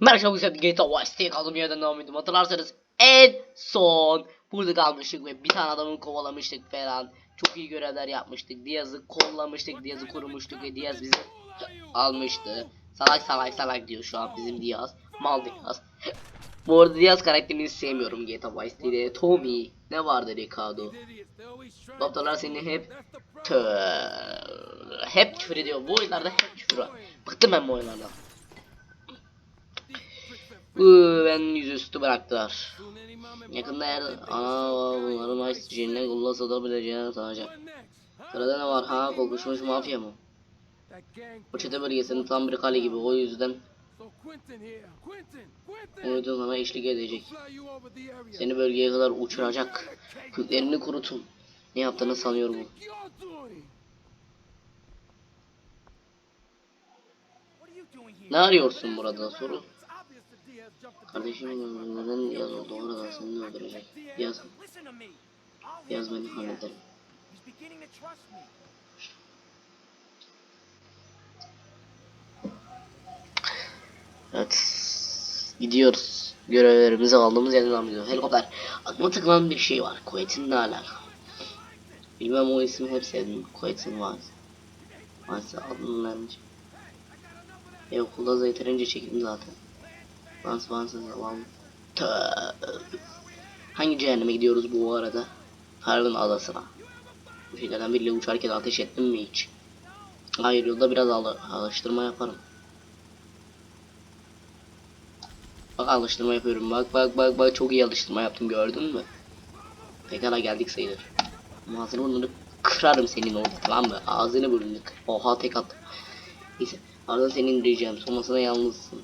Merhaba güzel GTA Vice City'ye kaldığım yerden devam ediyorum. Hatırlarsanız en son burada kalmıştık ve bir tane adamı kovalamıştık falan. Çok iyi görevler yapmıştık. Diaz'ı kollamıştık. Diaz'ı kurumuştuk ve Diaz bizi almıştı. Salak salak salak diyor şu an bizim Diaz. Mal Diaz. Bu arada Diaz karakterini sevmiyorum GTA Vice City'de. Tommy. Ne vardı Ricardo? Doktorlar seni hep Tö hep küfür ediyor. Bu oyunlarda hep küfür var. Bıktım ben bu oyunlardan. Ben yüzüstü bıraktılar. Yakında eğer ana bunların ice jenine kullasa da bileceğini sanacak. Sırada ne var ha kokuşmuş mafya mı? Bu çete bölgesinin tam bir kale gibi o yüzden Umut'un sana eşlik edecek. Seni bölgeye kadar uçuracak. Köklerini kurutun. Ne yaptığını sanıyor bu. Ne arıyorsun burada soru? Kardeşim neden yaz oldu orada seni öldürecek. Yaz. Yaz beni hallederim. Evet. Gidiyoruz. Görevlerimizi aldığımız yerden ediyoruz. Helikopter. Aklıma takılan bir şey var. Kuvvetin ne alaka? Bilmem o ismi hep sevdim. Kuvvetin var. Varsa adını vermiş. E okulda da yeterince çekildim zaten. Vans vans zaman. Hangi cehenneme gidiyoruz bu arada? Harlan adasına. Bu şeylerden biriyle uçarken ateş ettim mi hiç? Hayır yolda biraz al alıştırma yaparım. Bak alıştırma yapıyorum. Bak bak bak bak çok iyi alıştırma yaptım gördün mü? Pekala geldik sayılır. Ağzını burnunu kırarım senin orada tamam mı? Ağzını burnunu. Oha tek attım. Neyse ardından seni indireceğim. Sonrasında yalnızsın.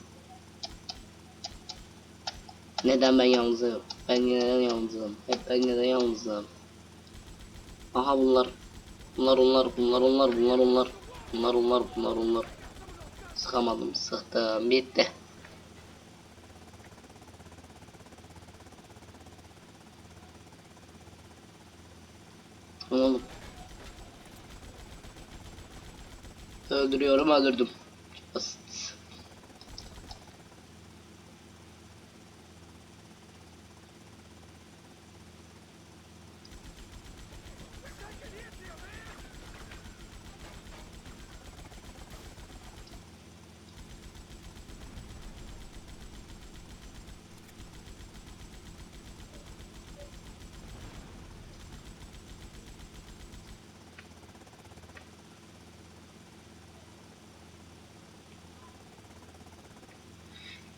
Neden ben yalnızım? Ben neden yalnızım? Hep ben neden yalnızım? Aha bunlar. Bunlar onlar, bunlar onlar, bunlar onlar. Bunlar onlar, bunlar onlar. Sıkamadım, sıktım, bitti. Oğlum. Öldürüyorum, öldürdüm. Basit.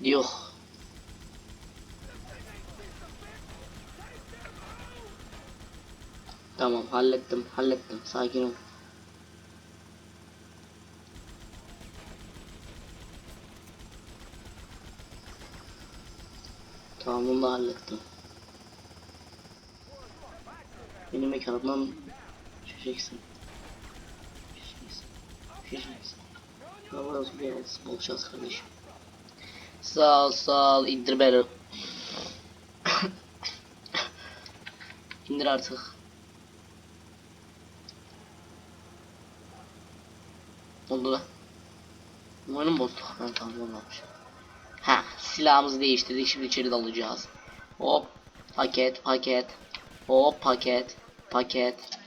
Yok. Tamam hallettim hallettim sakin ol. Tamam bunu da hallettim. Benim mekanımdan düşeceksin. Düşeceksin. Düşeceksin. Ama nasıl bir yere bulacağız kardeşim. Sağ ol sağ ol indir beni. indir artık. Oldu lan. Umarım bozdu. Ben tamam olmamış. Ha silahımızı değiştirdik şimdi içeri dalacağız. Hop paket paket. Hop paket paket.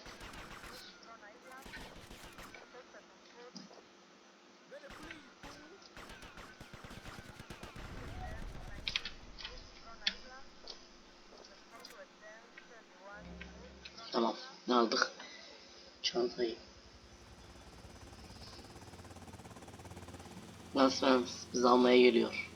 Tamam. Ne aldık? Çantayı. Nasıl bizi almaya geliyor.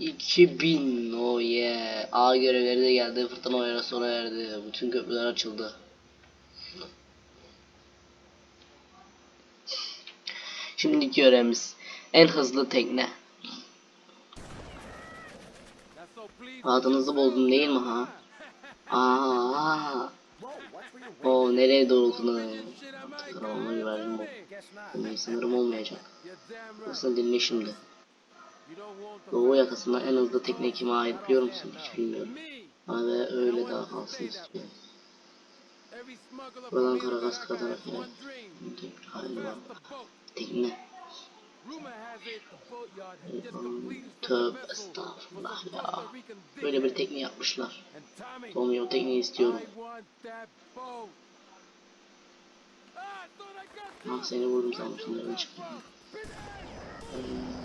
İki bin oh yeah. A görevleri de geldi. Fırtına oyunu sona erdi. Bütün köprüler açıldı. Şimdiki görevimiz en hızlı tekne. Adınızı bozdum değil mi ha? Aa. O nereye doğrultunu? Karavanla güvercin bu. Benim sınırım olmayacak. Yoksa dinle şimdi. Doğu yakasından en hızlı tekne kime ait biliyor musun? Hiç bilmiyorum. Ama ve öyle daha kalsın istiyorum. Buradan Karakas katarak iner. Tek bir hali. Tekne. Tövbe estağfurullah ya. Böyle bir tekne yapmışlar. Tommy o tekneyi istiyorum. Ah seni vurdum sanmıştım nereden çıktı.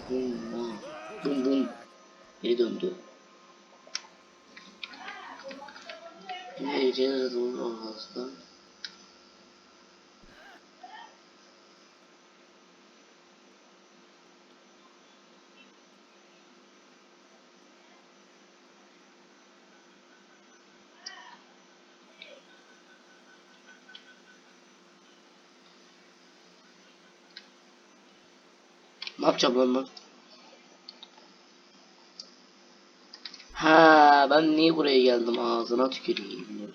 Bum bum bum bum. Geri döndü. Ne diyeceğiz bunun ortasında? Ne yapacağım lan ben? Ha ben niye buraya geldim ağzına tüküreyim.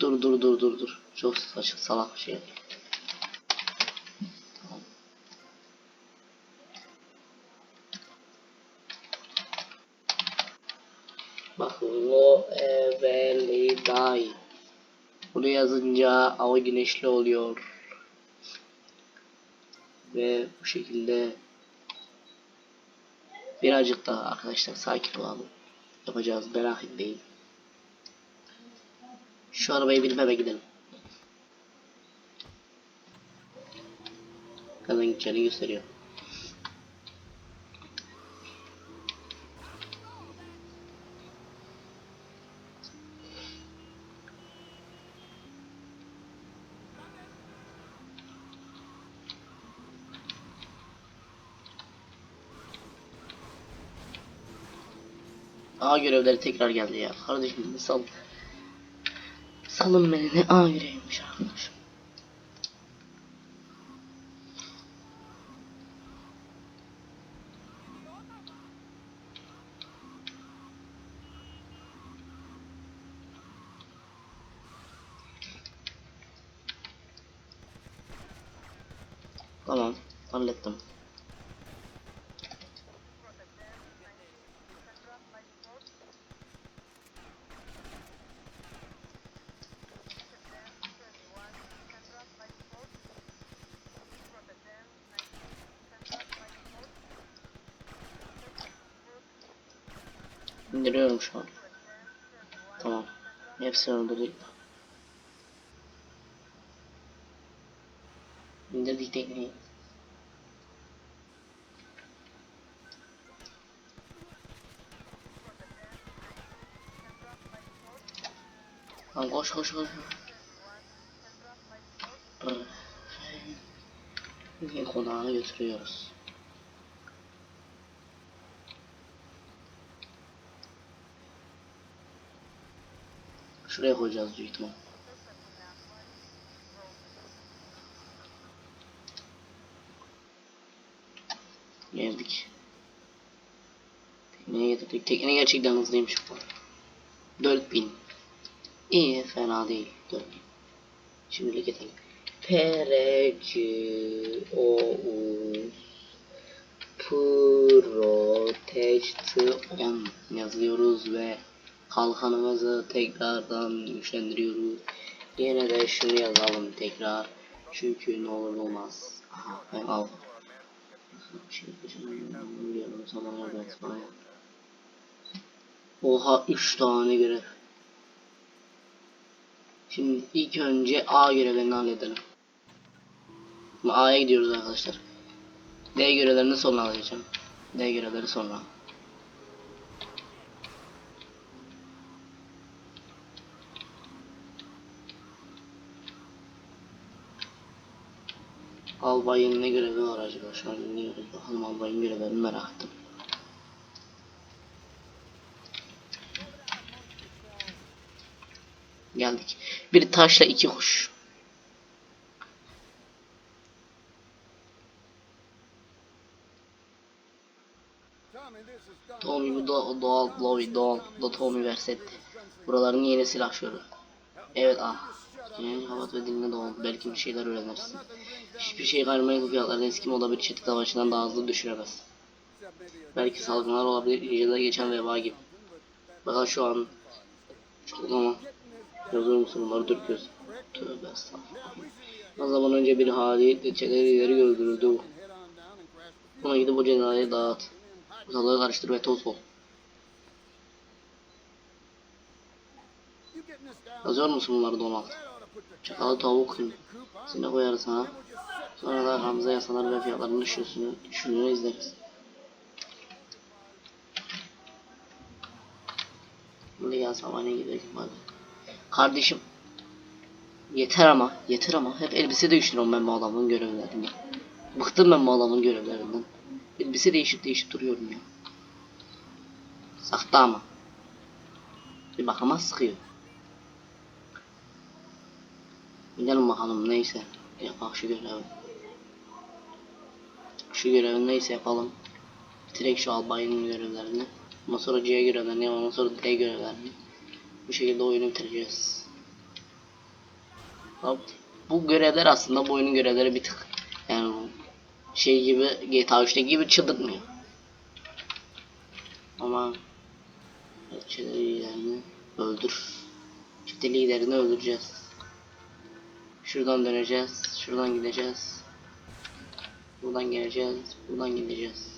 Dur dur dur dur dur. Çok saçma salak bir şey. Tamam. Bak lo eveliday. Bunu yazınca hava güneşli oluyor. Ve bu şekilde birazcık daha arkadaşlar sakin olalım. Yapacağız merak etmeyin. Şu arabayı binip eve gidelim. Nereden gideceğini gösteriyor. A görevleri tekrar geldi ya. Kardeşim sal. Salın beni ne A göreviymiş arkadaşım. Tamam, hallettim. İndiriyorum şu an. Tamam. Hepsini öldürdük. İndirdik tekneyi. Lan koş koş koş. Konağına götürüyoruz. Şuraya koyacağız büyük ihtimal. Geldik. Tekneye getirdik. Tekne gerçekten hızlıymış bu. 4000. İyi fena değil. 4000. Şimdilik yetelim. PRC OUS Protect 10 yazıyoruz ve kalkanımızı tekrardan güçlendiriyoruz. Yine de şunu yazalım tekrar. Çünkü ne olur olmaz. Aha ben al. Bana. Oha 3 tane görev. Şimdi ilk önce A görevlerini halledelim. A'ya gidiyoruz arkadaşlar. D görevlerini sonra alacağım. D görevleri sonra. Albayın ne görevi var acaba? Şu an dinliyoruz. Bakalım albayın görevlerini merak ettim. Geldik. Bir taşla iki kuş. Tommy bu doğal Lowy doğal da Tommy versetti. Buraların yeni silah şöyle. Evet ah. Yani havat ve diline doğal. Belki bir şeyler öğrenirsin. Hiçbir şey gayrimenkul fiyatlarını eski moda bir çetik savaşından daha hızlı düşüremez. Belki salgınlar olabilir. İncil'de geçen veba gibi. Fakat şu an çok zaman yazıyor musun bunları göz. Tövbe estağfurullah. O zaman önce bir hali çetelileri öldürüldü. Buna gidip o cenazeye dağıt. Ortalığı karıştır ve toz ol. Yazıyor musun bunları Donald? Çakalı tavuk yün. Seni koyarız ha. Sonra da Hamza yasalar ve fiyatların düşüşünü, düşüşünü izleriz. Şimdi gel sabahleyin gidelim hadi. Kardeşim. Yeter ama, yeter ama. Hep elbise değiştiriyorum ben bu adamın görevlerinden. Bıktım ben bu adamın görevlerinden. Elbise değişip değişip duruyorum ya. Sakta ama. Bir bakama sıkıyor. Gidelim bakalım neyse. Yapak şu görevi. Şu görevi neyse yapalım. Bitirek şu albayın görevlerini. Ondan sonra C görevlerini, ondan sonra D görevlerini. Bu şekilde oyunu bitireceğiz. Bu görevler aslında bu oyunun görevleri bir tık yani şey gibi GTA 3'teki gibi çıldırtmıyor. Ama çete liderini öldür. Çete liderini öldüreceğiz. Şuradan döneceğiz. Şuradan gideceğiz. Buradan geleceğiz. Buradan gideceğiz.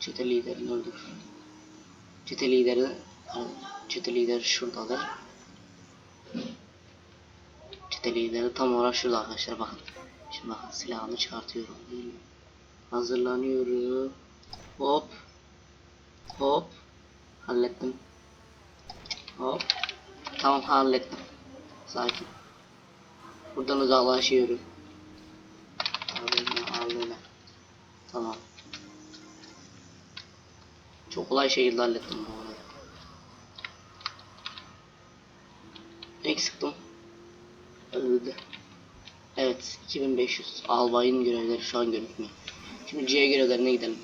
Çete liderini öldür. Çete lideri çete lideri şuradadır. Çete lideri tam olarak şurada arkadaşlar bakın. Şimdi bakın silahını çıkartıyorum. Hazırlanıyorum. Hop. Hop. Hallettim. Hop. Tamam hallettim. Sakin. Buradan uzaklaşıyorum. Ağlama ağlama. Tamam. Çok kolay şekilde hallettim bu olayı. Eksiktim. Öldü. Evet 2500 albayın görevleri şu an görünmüyor. Şimdi C görevlerine gidelim.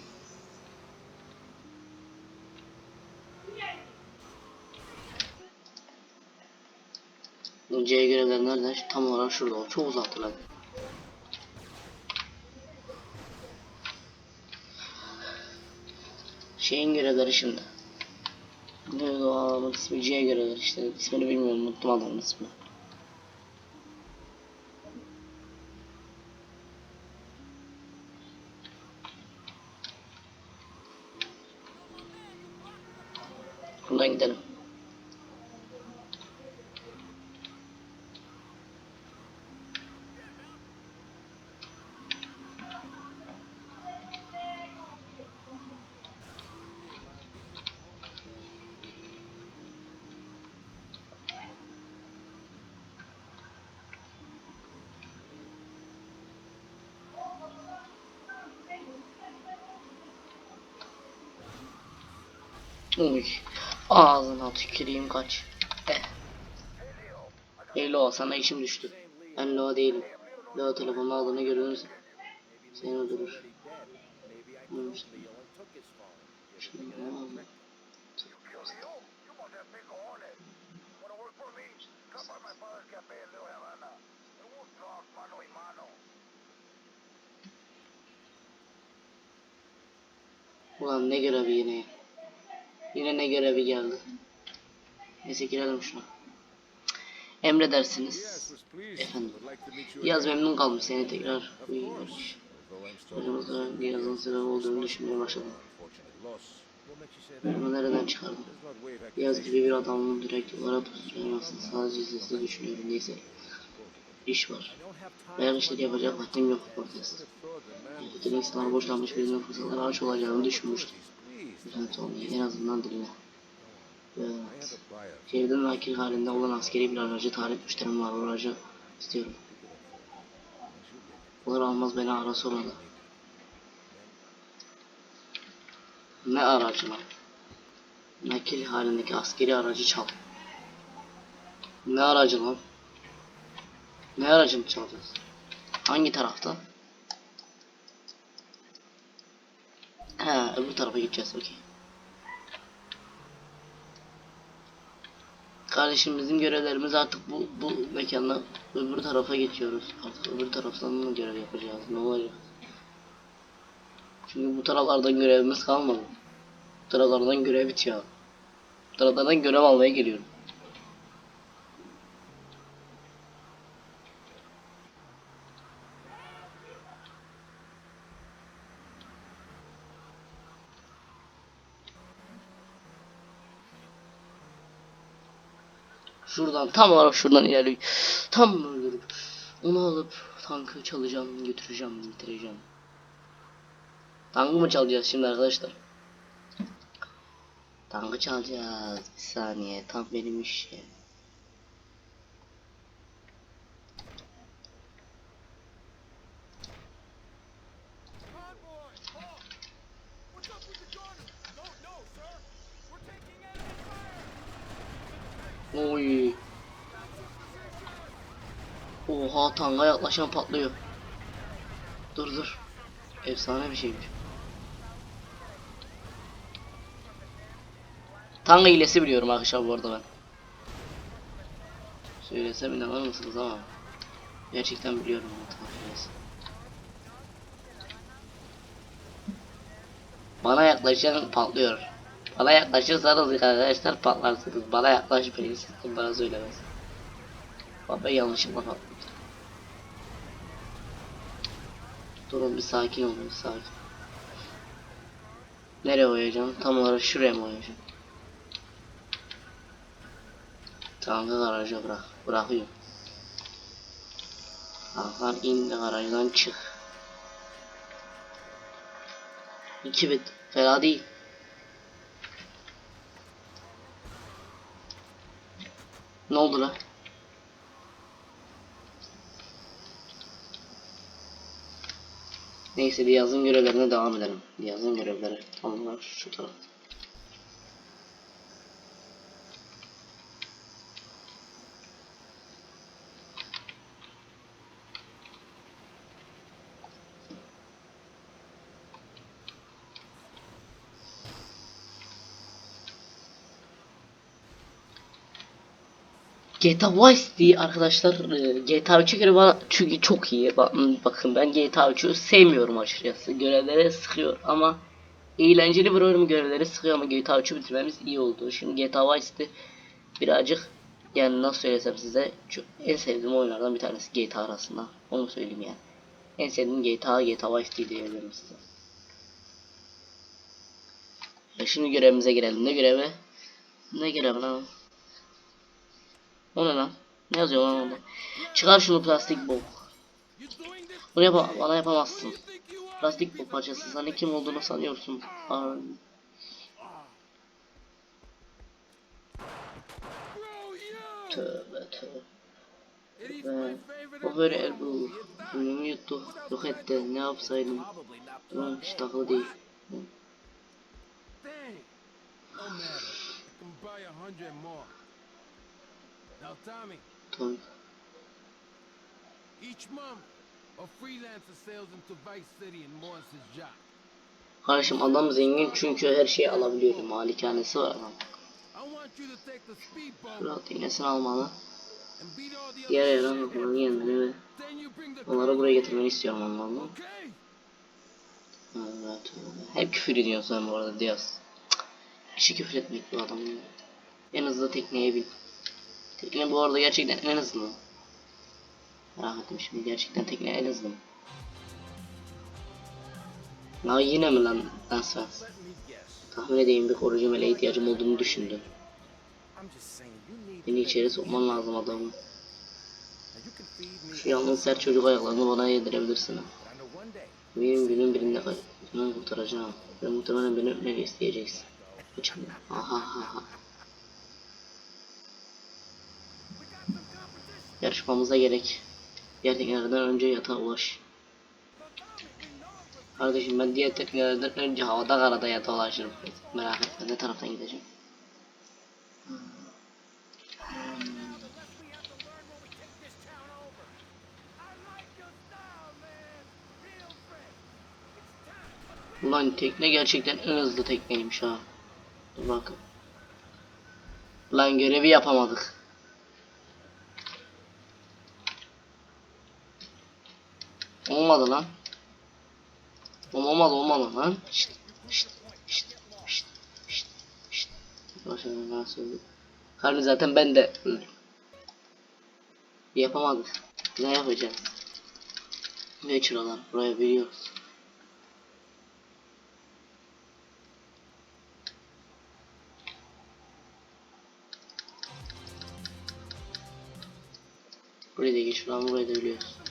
Bu C görevleri nerede? Tam olarak şurada. Çok uzak hatırladım. Şeyin görevleri şimdi. O adamın ismi C görevleri işte. İsmini bilmiyorum. Unuttum adamın ismini. Buradan gidelim. Ağzına tüküreyim kaç. Eh. Hey Lo sana işim düştü. Ben Lo değilim. Lo telefonun aldığını görürüz. Seni öldürür. Şimdi ne oldu? Ulan ne görevi yine. Yine ne görevi geldi. Neyse girelim şuna. Emredersiniz. Efendim. Yaz memnun kalmış seni tekrar görüş. Hocamızda yazın sebep olduğunu düşünmeye başladım. Bunu nereden çıkardım? Yaz gibi bir adamın direkt olarak tutulamasın. Sadece sesli düşünüyorum neyse. İş var. Eğer işleri yapacak vaktim yok protest. Bütün insanlar boşlanmış birinin fırsatlara aç olacağını düşünmüştüm. Güzel olmayı en azından dinle. Evet. Şehirden nakil halinde olan askeri bir aracı tarif müşterim var. Aracı istiyorum. Olur almaz beni ara sonra da. Ne aracı lan? Nakil halindeki askeri aracı çal. Ne aracı lan? Ne aracını çalacağız? Hangi tarafta? He öbür tarafa gideceğiz okey. Kardeşim bizim görevlerimiz artık bu bu mekanla öbür tarafa geçiyoruz. Artık öbür taraftan mı görev yapacağız? Ne olacak? Çünkü bu taraflardan görevimiz kalmadı. Bu taraflardan görev bitiyor. Bu taraflardan görev almaya geliyorum. Şuradan tam olarak şuradan ilerliyor. Tam öldürüp onu alıp tankı çalacağım, götüreceğim, bitireceğim. Tankı mı çalacağız şimdi arkadaşlar? Tankı çalacağız. Bir saniye. Tam benim işim. Tanga yaklaşan patlıyor. Dur dur. Efsane bir şeymiş. Tanga hilesi biliyorum arkadaşlar bu arada ben. Söylesem inanır mısınız ama gerçekten biliyorum bu tanga hilesi. Bana yaklaşan patlıyor. Bana yaklaşırsanız arkadaşlar patlarsınız. Bana yaklaşmayın sakın bana söylemez. Bak ben yanlışlıkla patladım. Durun bir sakin olun bir sakin. Nereye koyacağım? Tam olarak şuraya mı koyacağım? Tankı garaja bırak. Bırakıyorum. Hakan in de garajdan çık. İki bit. Fena değil. Ne oldu lan? Neyse bir yazın görevlerine devam edelim. Yazın görevleri. Tamamlar şu taraf. GTA Vice City arkadaşlar e, GTA 3'e göre bana çünkü çok iyi. Bak- bakın ben GTA 3'ü sevmiyorum açıkçası. Görevlere sıkıyor ama eğlenceli bir oyun görevleri sıkıyor ama GTA 3'ü bitirmemiz iyi oldu. Şimdi GTA Vice City birazcık yani nasıl söylesem size çok, en sevdiğim oyunlardan bir tanesi GTA arasında. Onu söyleyeyim yani. En sevdiğim GTA GTA Vice City diyebilirim size. Ya şimdi görevimize girelim. Ne görevi? Ne görevi lan ne lan? Ne yazıyor lan orada? Çıkar şunu plastik bok. Bunu yapa bana yapamazsın. Plastik bok parçası. Sen kim olduğunu sanıyorsun. You! tövbe tövbe. Favorite O böyle el yuttu. Yok etti. Ne yapsaydım? Ulan hiç takılı değil. Dang. Tommy, each month, a freelancer sails into Vice City and moors his yacht. Kardeşim adam zengin çünkü her şeyi alabiliyor. Malikanesi var adam. Rahat iğnesini almalı. Diğer shit. yapmalı kendini ve onları buraya getirmeni istiyorum onlarla. Evet, hep küfür ediyorsun bu arada Diaz. Kişi küfür etmek bu adamın. En hızlı tekneye bin. Tekne bu arada gerçekten en hızlı. Merak ettim şimdi gerçekten tekne en hızlı. Ya yine mi lan me guess. Tahmin edeyim bir koruyucu meleğe ihtiyacım olduğunu düşündüm. Beni içeri sokman lazım me, Şu yalnız sert çocuk ayaklarını bana yedirebilirsin. Benim günün birinde kaçını kurtaracağım. Ve muhtemelen beni öpmeni isteyeceksin. Aha ha ha. Yarışmamıza gerek. Diğer teknelerden önce yatağa ulaş. Kardeşim ben diğer teknelerden önce havada karada yatağa ulaşırım. Merak etme ne taraftan gideceğim. Ulan tekne gerçekten en hızlı tekneymiş ha. Dur bakın. Lan görevi yapamadık. Olmadı lan. Oğlum olmaz olmaz lan. Şşt şşt şşt şşt şşt şşt. Başa ben söyledim. Zaten ben de. Yapamadık. Ne yapacağız? Çıralar buraya biliyoruz. Buraya da geç lan burayı da biliyoruz.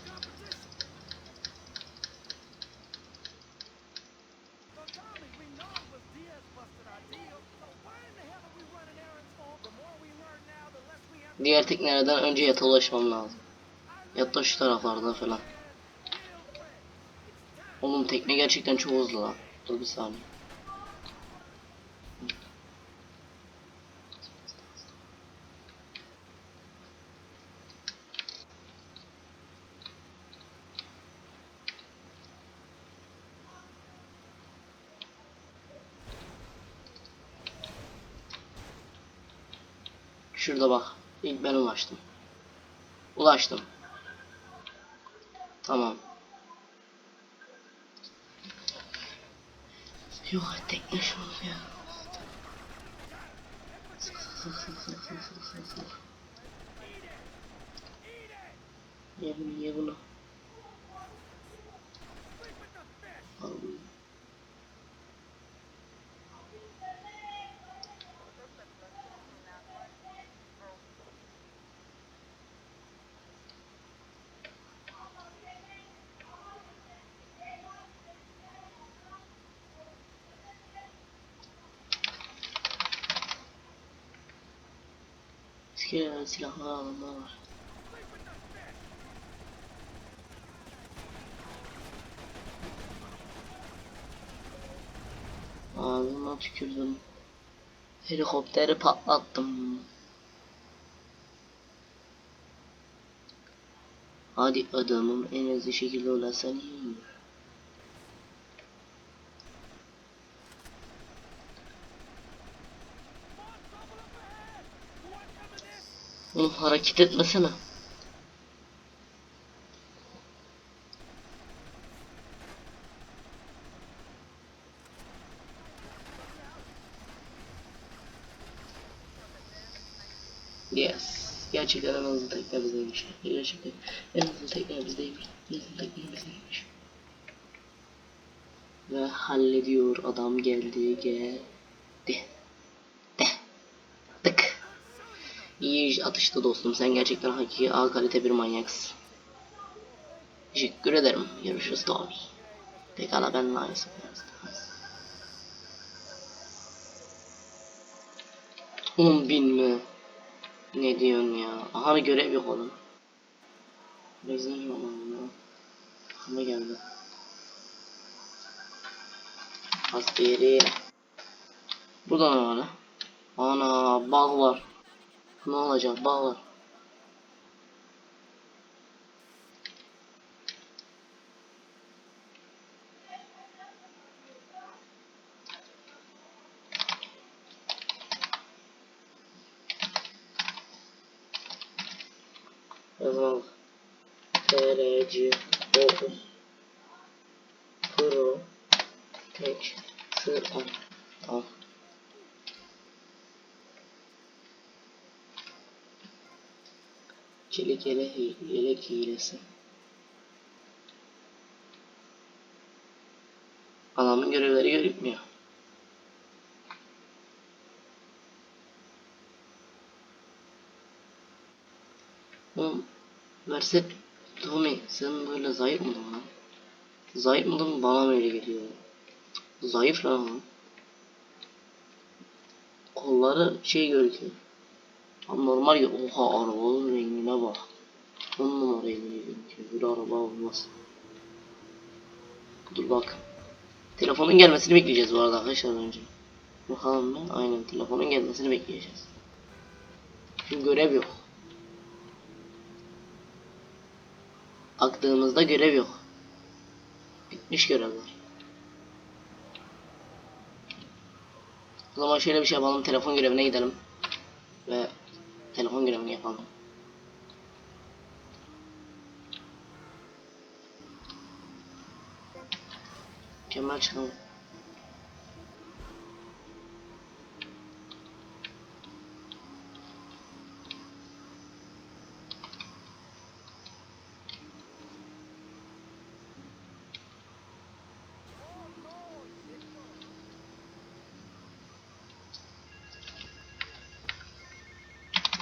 Diğer teknelerden önce yata ulaşmam lazım. Yatta şu taraflarda falan. Oğlum tekne gerçekten çok hızlı lan. Dur bir saniye. Şurada bak. Ben ulaştım. Ulaştım. Tamam. Yok tekne şunu ya. Ye bunu bunu. Al bunu. İskeleler silahlar alınma var. Ağzıma tükürdüm. Helikopteri patlattım. Hadi adamım en hızlı şekilde ulaşsan iyi olur. Oğlum hareket etmesene. Yes. Gerçekten en hızlı tekne bizdeymiş. Gerçekten en hızlı tekne bizdeymiş. En hızlı tekne bizdeymiş. Ve hallediyor adam geldi geldi. De. Tık. İyi atıştı dostum. Sen gerçekten hakiki A kalite bir manyaksın. Teşekkür ederim. Görüşürüz Tommy. Pekala ben nice. On bin mi? Ne diyorsun ya? Aha görev yok oğlum. Bezin oğlum ya. Ama geldi. Askeri. Burada ne var? Ana bal var. Ne olacak? Bal var. Yazalım. TRC 9 Pro Tek Sır on. Tamam. Çelik yelek, yelek hilesi. Adamın görevleri görünmüyor. Oğlum versek Tommy sen böyle zayıf mıydın lan? Zayıf mıydın bana mı öyle geliyor? Zayıf lan. Kolları şey gözüküyor. Ama normal ya oha arabanın rengine bak. On numara gözüküyor. Böyle araba olmaz. Dur bak. Telefonun gelmesini bekleyeceğiz bu arada arkadaşlar önce. Bakalım ben aynen telefonun gelmesini bekleyeceğiz. Çünkü görev yok. Aktığımızda görev yok. Bitmiş görevler. O zaman şöyle bir şey yapalım. Telefon görevine gidelim. Ve telefon görevini yapalım. Mükemmel çıkalım.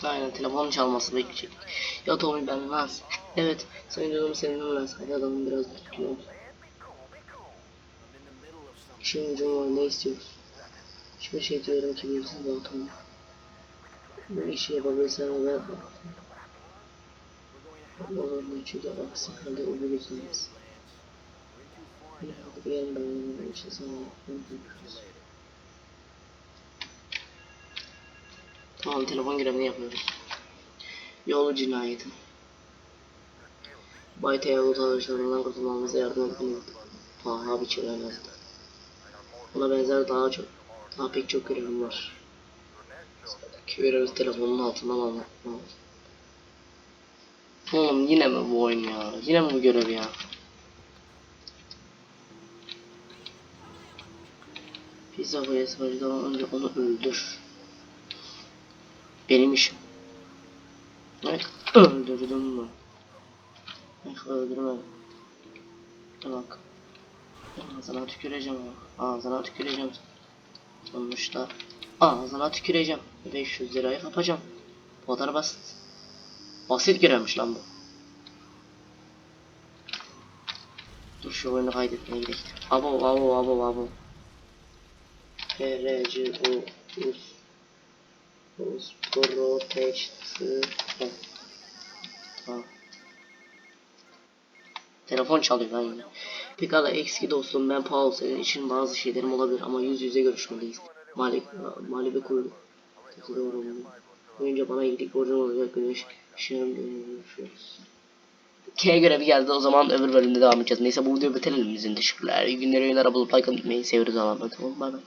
Aynen telefon çalması bekleyecek. Ya Tommy ben Lance. Evet, sayın canım senin Lance. Hadi adamım biraz. İşin gücüm var ne istiyorsun? Hiçbir şey diyorum ki bilirsin de Tommy. Bu işi yapabilirsen ve Olur mu çünkü aksi halde. Hadi bir yerin ben için sana yapıyoruz. Tamam telefon görevini yapıyoruz. Yolu cinayeti. Bay Teyagut alışlarından kurtulmamıza yardım etmeniz paha biçilemezdi. Buna benzer daha çok, daha pek çok görevim var. Sıradaki görevi telefonun altından lazım. Oğlum yine mi bu oyun ya? Yine mi bu görev ya? Pizza başlamadan önce onu öldür. Benim işim. Evet, öldürdüm mü? Yok öldürmedim. Dur bak. Ağzına tüküreceğim ama. Ağzına tüküreceğim. Sonuçta ağzına tüküreceğim. 500 lirayı kapacağım. Bu kadar basit. Basit görevmiş lan bu. Dur şu oyunu kaydetmeye gidelim. Abo abo abo abo. P R C O Us Us Protect Tamam. Telefon çalıyor lan yine. Pekala eski dostum ben Paul senin için bazı şeylerim olabilir ama yüz yüze görüşmeliyiz. Mali, Malibu kurdu. Kötü doğru mu? Önce bana iyilik borcum olacak güneş ışığım görüşürüz. K görevi geldi o zaman öbür bölümde devam edeceğiz. Neyse bu videoyu bitirelim bizim teşekkürler. İyi günler oyunlara bulup like atmayı seviyoruz tamam bay bay.